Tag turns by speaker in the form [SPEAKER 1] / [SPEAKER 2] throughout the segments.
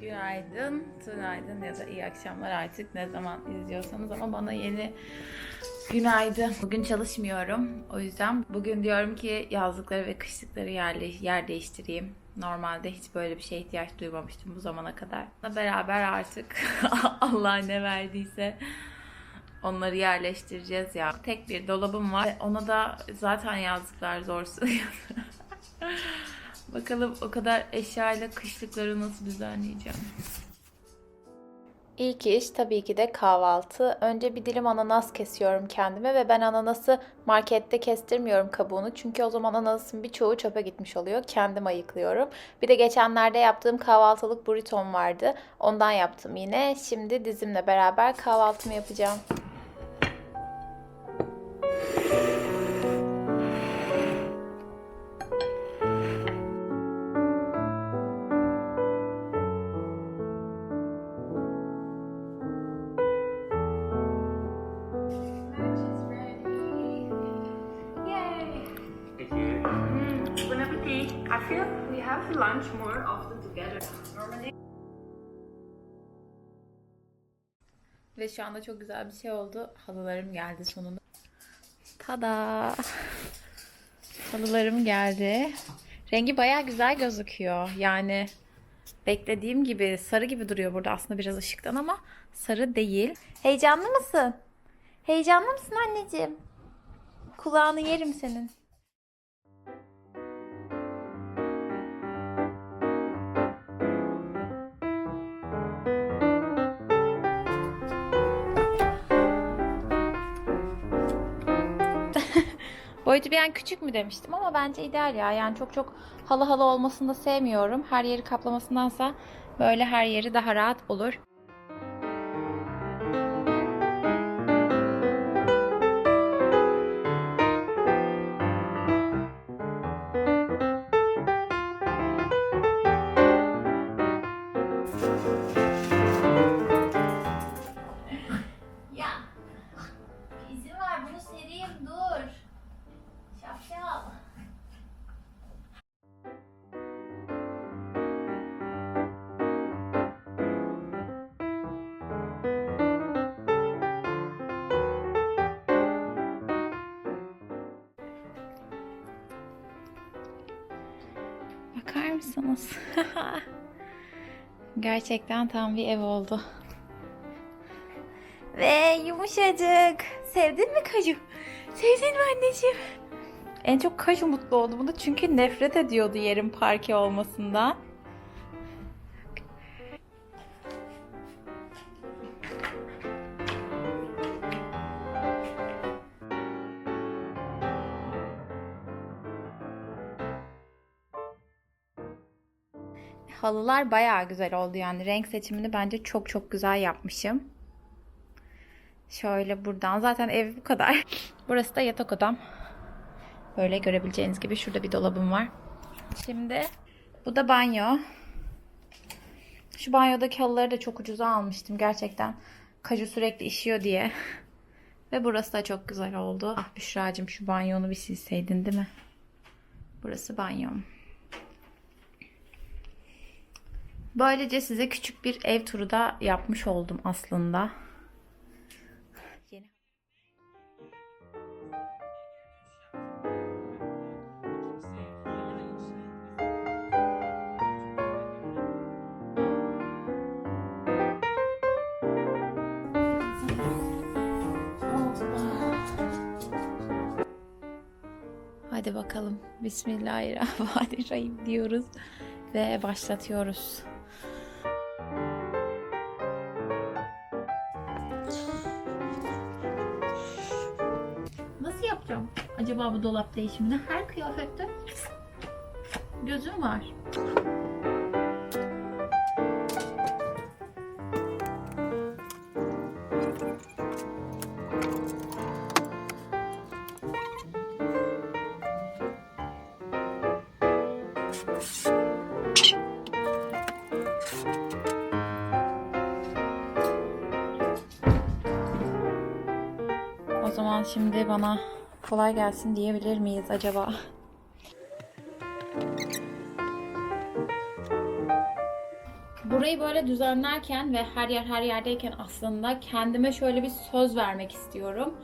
[SPEAKER 1] Günaydın, günaydın ya da iyi akşamlar artık ne zaman izliyorsanız ama bana yeni günaydın. Bugün çalışmıyorum. O yüzden bugün diyorum ki yazlıkları ve kışlıkları yerle, yer değiştireyim. Normalde hiç böyle bir şeye ihtiyaç duymamıştım bu zamana kadar. Beraber artık Allah ne verdiyse onları yerleştireceğiz ya. Tek bir dolabım var. Ona da zaten yazlıklar zor sığıyor. Bakalım o kadar eşyayla kışlıkları nasıl düzenleyeceğim.
[SPEAKER 2] İlk iş tabii ki de kahvaltı. Önce bir dilim ananas kesiyorum kendime ve ben ananası markette kestirmiyorum kabuğunu. Çünkü o zaman ananasın birçoğu çöpe gitmiş oluyor. Kendim ayıklıyorum. Bir de geçenlerde yaptığım kahvaltılık burritom vardı. Ondan yaptım yine. Şimdi dizimle beraber kahvaltımı yapacağım.
[SPEAKER 3] Have lunch more often together. Normally.
[SPEAKER 1] Ve şu anda çok güzel bir şey oldu. Halılarım geldi sonunda. Tada! Halılarım geldi. Rengi baya güzel gözüküyor. Yani beklediğim gibi sarı gibi duruyor burada aslında biraz ışıktan ama sarı değil.
[SPEAKER 2] Heyecanlı mısın? Heyecanlı mısın anneciğim? Kulağını yerim senin. Boyutu bir an küçük mü demiştim ama bence ideal ya. Yani çok çok halı halı olmasını da sevmiyorum. Her yeri kaplamasındansa böyle her yeri daha rahat olur. Bakar mısınız? Gerçekten tam bir ev oldu. Ve yumuşacık. Sevdin mi Kaju? Sevdin mi anneciğim? En çok Kaju mutlu oldu bunda çünkü nefret ediyordu yerin parke olmasından. Halılar bayağı güzel oldu yani renk seçimini bence çok çok güzel yapmışım. Şöyle buradan. Zaten ev bu kadar. Burası da yatak odam. Böyle görebileceğiniz gibi şurada bir dolabım var. Şimdi bu da banyo. Şu banyodaki halıları da çok ucuza almıştım gerçekten. Kaju sürekli işiyor diye. Ve burası da çok güzel oldu. Ah Büşra'cığım şu banyonu bir silseydin değil mi? Burası banyom. Böylece size küçük bir ev turu da yapmış oldum aslında. Hadi bakalım. Bismillahirrahmanirrahim diyoruz ve başlatıyoruz. Acaba bu dolap değişimini? Her kıyafette gözüm var. O zaman şimdi bana kolay gelsin diyebilir miyiz acaba? Burayı böyle düzenlerken ve her yer her yerdeyken aslında kendime şöyle bir söz vermek istiyorum.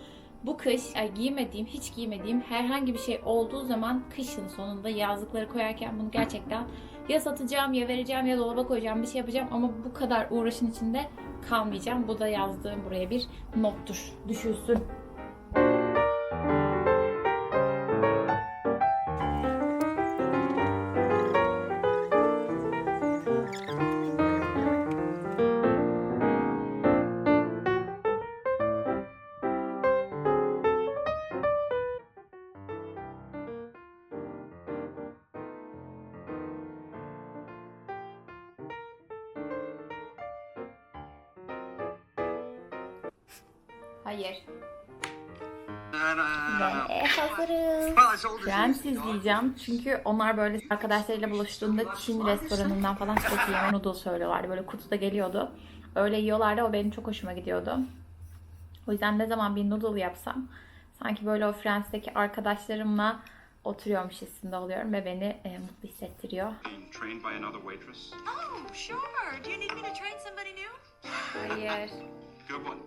[SPEAKER 2] Bu kış e, giymediğim, hiç giymediğim herhangi bir şey olduğu zaman kışın sonunda yazlıkları koyarken bunu gerçekten ya satacağım ya vereceğim ya dolaba koyacağım bir şey yapacağım ama bu kadar uğraşın içinde kalmayacağım. Bu da yazdığım buraya bir nottur. Düşünsün. Hayır. Ve hazırız.
[SPEAKER 1] Friends izleyeceğim. Çünkü onlar böyle arkadaşlarıyla buluştuğunda Çin restoranından falan sürekli yemek noodle söylüyorlardı. Böyle kutuda geliyordu. Öyle yiyorlardı. O benim çok hoşuma gidiyordu. O yüzden ne zaman bir noodle yapsam sanki böyle o Friends'teki arkadaşlarımla oturuyormuş hissinde oluyorum ve beni e, mutlu hissettiriyor.
[SPEAKER 4] Oh?
[SPEAKER 2] Hayır.
[SPEAKER 5] Good one.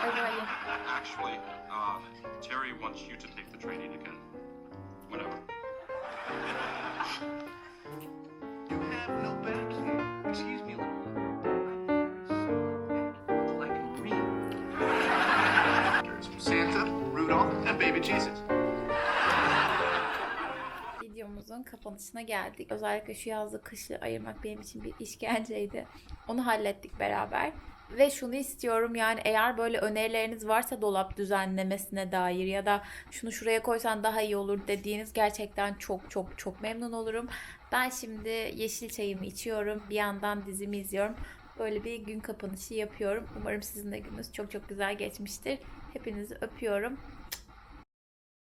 [SPEAKER 2] Hayır.
[SPEAKER 5] Actually, uh, Terry wants you to take the training again. Whenever.
[SPEAKER 6] You have no back here. Excuse me a little. Like a green. Santa, Rudolph, and baby Jesus.
[SPEAKER 2] Videomuzun kapanışına geldik. Özellikle şu yazlı kışı ayırmak benim için bir işkenceydi. Onu hallettik beraber. Ve şunu istiyorum yani eğer böyle önerileriniz varsa dolap düzenlemesine dair ya da şunu şuraya koysan daha iyi olur dediğiniz gerçekten çok çok çok memnun olurum. Ben şimdi yeşil çayımı içiyorum. Bir yandan dizimi izliyorum. Böyle bir gün kapanışı yapıyorum. Umarım sizin de gününüz çok çok güzel geçmiştir. Hepinizi öpüyorum.